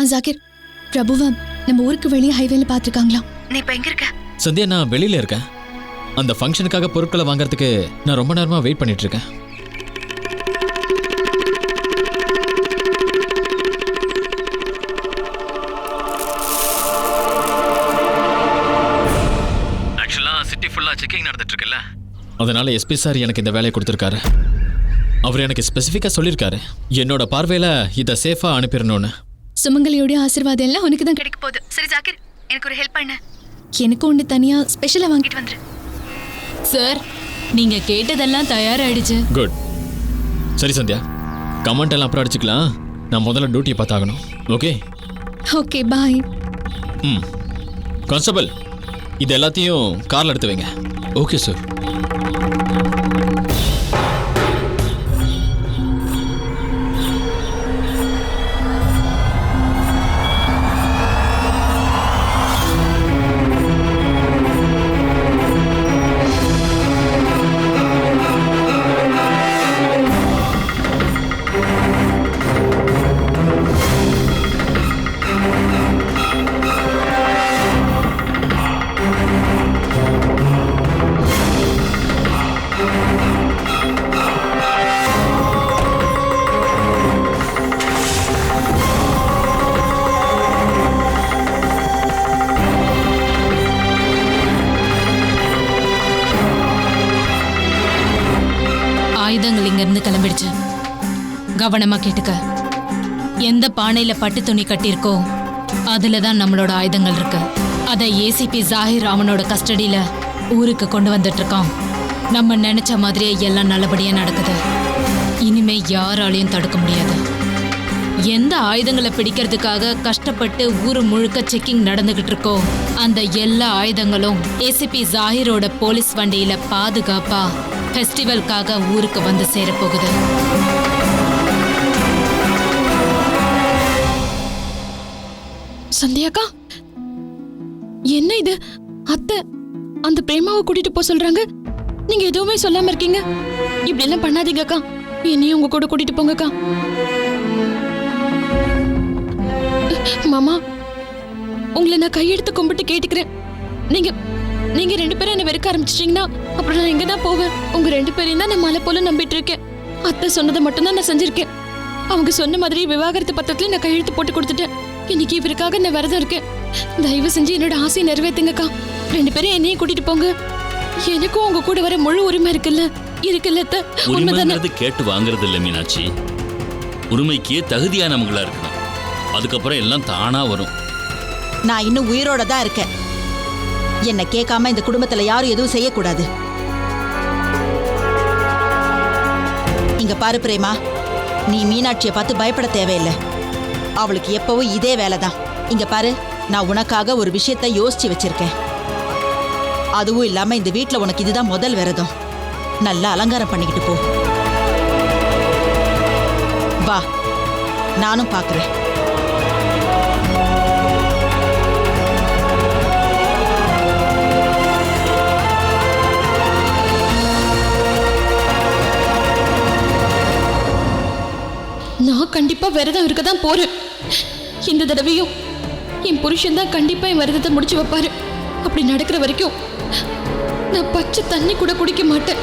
ஆ ஜாகிர். பிரபுவா நம்ம ஊருக்கு வெளியே ஹைவேல பாத்திருக்காங்களாம். நீ இப்ப எங்க இருக்க? சந்தியா நான் வெளியில இருக்கேன். அந்த ஃபங்க்ஷனுக்காக பொருட்களை வாங்குறதுக்கு நான் ரொம்ப நேரமா வெயிட் பண்ணிட்டு இருக்கேன் ஆக்சுவலா சிட்டி ஃபுல்லா செக்கிங் நடந்துட்டு இருக்குல்ல அதனால எஸ்பி சார் எனக்கு இந்த வேலையை கொடுத்துருக்காரு. அவர் எனக்கு ஸ்பெசிஃபிக்காக சொல்லியிருக்காரு. என்னோட பார்வையில இதை சேஃபா அனுப்பிடணும்னு. சுமங்கலியோட ஆசீர்வாதம் எல்லாம் உனக்கு தான் கிடைக்க போகுது சரி ஜாகிர் எனக்கு ஒரு ஹெல்ப் பண்ண. எனக்கு ஒன்று தனியா ஸ்பெஷலா வாங்கிட்டு வந்துரு. சார் நீங்க கேட்டதெல்லாம் தயாராயிடுச்சு. குட் சரி சந்தியா. கமெண்ட் எல்லாம் அப்புறம் அடிச்சுக்கலாம். நான் முதல்ல டியூட்டியை பார்த்தாகணும். ஓகே ஓகே பாய் ம். கான்ஸ்டபிள் இது எல்லாத்தையும் காரில் எடுத்து வைங்க. ஓகே சார் ஆயுதங்கள் இங்கிருந்து கிளம்பிடுச்சு. கவனமா கேட்டுக்க. எந்த பானையில பட்டு துணி கட்டியிருக்கோ அதுல தான் நம்மளோட ஆயுதங்கள் இருக்கு. அதை ஏசிபி ஜாகிர் அவனோட கஸ்டடியில ஊருக்கு கொண்டு வந்துட்டு இருக்கான் நம்ம நினைச்ச மாதிரியே எல்லாம் நல்லபடியா நடக்குது. இனிமே யாராலையும் தடுக்க முடியாது. எந்த ஆயுதங்களை பிடிக்கிறதுக்காக கஷ்டப்பட்டு ஊரு முழுக்க செக்கிங் நடந்துகிட்டு இருக்கோ அந்த எல்லா ஆயுதங்களும் ஏசிபி ஜாகிரோட போலீஸ் வண்டியில பாதுகாப்பா ஃபெஸ்டிவல்காக ஊருக்கு வந்து சேரப்போகுது. சந்தியாக்கா என்ன இது? அத்தை அந்த பிரேமாவை கூட்டிட்டு போக சொல்றாங்க. நீங்க எதுவுமே சொல்லாம இருக்கீங்க. இப்படி எல்லாம் பண்ணாதீங்க அக்கா என்னையும் உங்க கூட கூட்டிட்டு போங்கக்கா. மாமா உங்களை நான் கையெடுத்து கும்பிட்டு கேட்டுக்கிறேன். நீங்க நீங்க ரெண்டு பேரும் என்ன வெறுக்க ஆரம்பிச்சிட்டீங்கன்னா அப்புறம் நான் எங்க தான் போவேன்? உங்க ரெண்டு பேரையும் தான் நான் மலை போல நம்பிட்டு இருக்கேன். அத்தை சொன்னதை மட்டும்தான் நான் செஞ்சிருக்கேன். அவங்க சொன்ன மாதிரி விவாகரத்து பத்திரத்துல நான் கையெழுத்து போட்டு கொடுத்துட்டேன். இன்னைக்கு இவருக்காக நான் விரதம் இருக்கேன். தயவு செஞ்சு என்னோட ஆசையை நிறைவேத்துங்கக்கா. ரெண்டு பேரும் என்னையும் கூட்டிட்டு போங்க. எனக்கும் உங்க கூட வர முழு உரிமை இருக்குல்ல? இருக்குல்ல உரிமைங்கிறது கேட்டு வாங்குறது இல்லை மீனாட்சி. உரிமைக்கு தகுதியானவங்களா இருக்கணும். அதுக்கப்புறம் எல்லாம் தானா வரும். நான் இன்னும் உயிரோட தான் இருக்கேன். என்னை கேட்காம இந்த குடும்பத்துல யாரும் எதுவும் செய்யக்கூடாது. இங்க பாரு பிரேமா நீ மீனாட்சியை பார்த்து பயப்பட தேவையில்லை. அவளுக்கு எப்பவும் இதே வேலை தான் இங்க பாரு நான் உனக்காக ஒரு விஷயத்த யோசிச்சு வச்சிருக்கேன். அதுவும் இல்லாம இந்த வீட்டில் உனக்கு இதுதான் முதல் விரதம். நல்லா அலங்காரம் பண்ணிக்கிட்டு போ. வா நானும் பார்க்குறேன் நான் கண்டிப்பாக விரதம் இருக்க தான் போகிறேன் இந்த தடவையும் என் புருஷன் தான் என் விரதத்தை முடிச்சு வைப்பாரு. அப்படி நடக்கிற வரைக்கும் நான் பச்சை தண்ணி கூட குடிக்க மாட்டேன்.